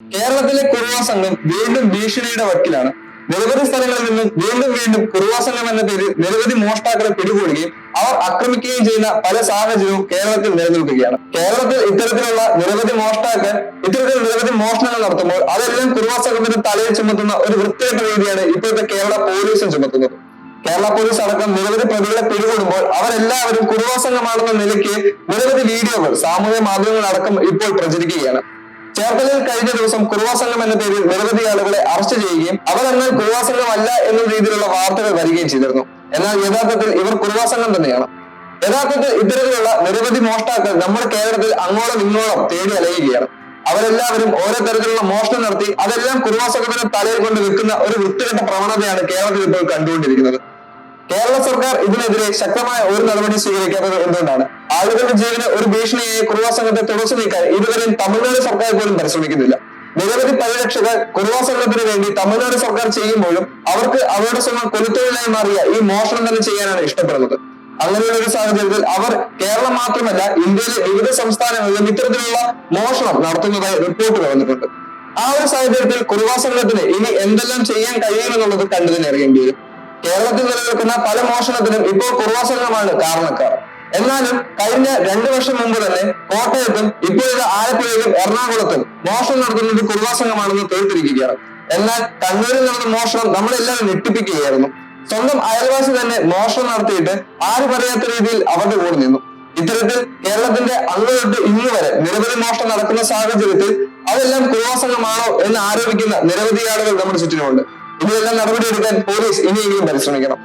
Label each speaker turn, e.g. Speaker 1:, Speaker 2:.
Speaker 1: കേരളത്തിലെ കുറുവാ സംഘം വീണ്ടും ഭീഷണിയുടെ വക്കിലാണ്. നിരവധി സ്ഥലങ്ങളിൽ നിന്നും വീണ്ടും വീണ്ടും കുറുവാ സംഘം എന്ന പേരിൽ നിരവധി മോഷ്ടാക്കളെ പിടികൂടുകയും അവർ ആക്രമിക്കുകയും ചെയ്യുന്ന പല സാഹചര്യവും കേരളത്തിൽ നിലനിൽക്കുകയാണ്. കേരളത്തിൽ ഇത്തരത്തിലുള്ള നിരവധി മോഷ്ടാക്കൾ ഇത്തരത്തിൽ നിരവധി മോഷണങ്ങൾ നടത്തുമ്പോൾ അതെല്ലാം കുറുവാ സംഘത്തിന്റെ തലയിൽ ചുമത്തുന്ന ഒരു വൃത്തികെട്ട രീതിയാണ് ഇപ്പോഴത്തെ കേരള പോലീസും ചുമത്തുന്നത്. കേരള പോലീസ് അടക്കം നിരവധി പ്രതികളെ പിടികൂടുമ്പോൾ അവരെല്ലാവരും കുറുവാ സംഘമാണെന്ന നിലയ്ക്ക് നിരവധി വീഡിയോകൾ സാമൂഹ്യ മാധ്യമങ്ങൾ അടക്കം ഇപ്പോൾ പ്രചരിക്കുകയാണ്. ചേർത്തലയിൽ കഴിഞ്ഞ ദിവസം കുറുവാ സംഘം എന്ന പേരിൽ നിരവധി ആളുകളെ അറസ്റ്റ് ചെയ്യുകയും അവർ എന്നാൽ കുറുവാ സംഘമല്ല എന്ന രീതിയിലുള്ള വാർത്തകൾ വരികയും ചെയ്തിരുന്നു. എന്നാൽ യഥാർത്ഥത്തിൽ ഇവർ കുറുവാ സംഘം തന്നെയാണ്. യഥാർത്ഥത്തിൽ ഇത്തരത്തിലുള്ള നിരവധി മോഷ്ടാക്കൾ നമ്മുടെ കേരളത്തിൽ അങ്ങോളം ഇങ്ങോളം തേടി അലയുകയാണ്. അവരെല്ലാവരും ഓരോ തരത്തിലുള്ള മോഷണം നടത്തി അതെല്ലാം കുറുവാ സംഘത്തിന്റെ തലയിൽ കൊണ്ട് വിൽക്കുന്ന ഒരു വൃത്തികെട്ട പ്രവണതയാണ് കേരളത്തിൽ ഇപ്പോൾ കണ്ടുകൊണ്ടിരിക്കുന്നത്. കേരള സർക്കാർ ഇതിനെതിരെ ശക്തമായ ഒരു നടപടി സ്വീകരിക്കാത്തത് എന്തുകൊണ്ടാണ്? ആളുകളുടെ ജീവന് ഒരു ഭീഷണിയായി കുറുവാ സംഘത്തെ തുടച്ചു നീക്കാൻ ഇതുവരെയും തമിഴ്നാട് സർക്കാർ പോലും പരിശ്രമിക്കുന്നില്ല. നിരവധി പരിരക്ഷകർ കുറുവാ സംഘത്തിന് വേണ്ടി തമിഴ്നാട് സർക്കാർ ചെയ്യുമ്പോഴും അവർക്ക് അവരുടെ സ്വന്തം കൊലുത്തൊഴിലായി മാറിയ ഈ മോഷണം തന്നെ ചെയ്യാനാണ് ഇഷ്ടപ്പെടുന്നത്. അങ്ങനെയുള്ള ഒരു സാഹചര്യത്തിൽ അവർ കേരളം മാത്രമല്ല ഇന്ത്യയിലെ വിവിധ സംസ്ഥാനങ്ങളിലും ഇത്തരത്തിലുള്ള മോഷണം നടത്തുന്നതായി റിപ്പോർട്ട് വന്നിട്ടുണ്ട്. ആ ഒരു സാഹചര്യത്തിൽ കുറുവാ സംഘത്തിന് ഇനി എന്തെല്ലാം ചെയ്യാൻ കഴിയുമെന്നുള്ളത് കണ്ടു അറിയേണ്ടി വരും. കേരളത്തിൽ നിലനിൽക്കുന്ന പല മോഷണത്തിനും ഇപ്പോൾ കുറുവാ സംഘമാണ് കാരണക്കാർ. എന്നാലും കഴിഞ്ഞ രണ്ടു വർഷം മുമ്പ് തന്നെ കോട്ടയത്തും ഇപ്പോഴത്തെ ആലപ്പുഴയിലും എറണാകുളത്തും മോഷണം നടത്തുന്നത് കുറുവാ സംഘമാണെന്ന് എന്നാൽ കണ്ണൂരിൽ നടന്ന മോഷണം നമ്മളെല്ലാവരും ഞെട്ടിപ്പിക്കുകയായിരുന്നു. സ്വന്തം അയൽവാസി തന്നെ മോഷണം നടത്തിയിട്ട് ആര് പറയാത്ത രീതിയിൽ അവരുടെ കൂടെ നിന്നു. ഇത്തരത്തിൽ കേരളത്തിന്റെ അന്ന് തൊട്ട് ഇന്ന് വരെ നിരവധി മോഷണം നടക്കുന്ന സാഹചര്യത്തിൽ അതെല്ലാം കുറുവാ സംഘമാണോ എന്ന് ആരോപിക്കുന്ന നിരവധി ആളുകൾ നമ്മുടെ ചുറ്റിനുമുണ്ട്. ഇതിനെല്ലാം നടപടിയെടുക്കാൻ പോലീസ് ഇനിയെങ്കിലും പരിശ്രമിക്കണം.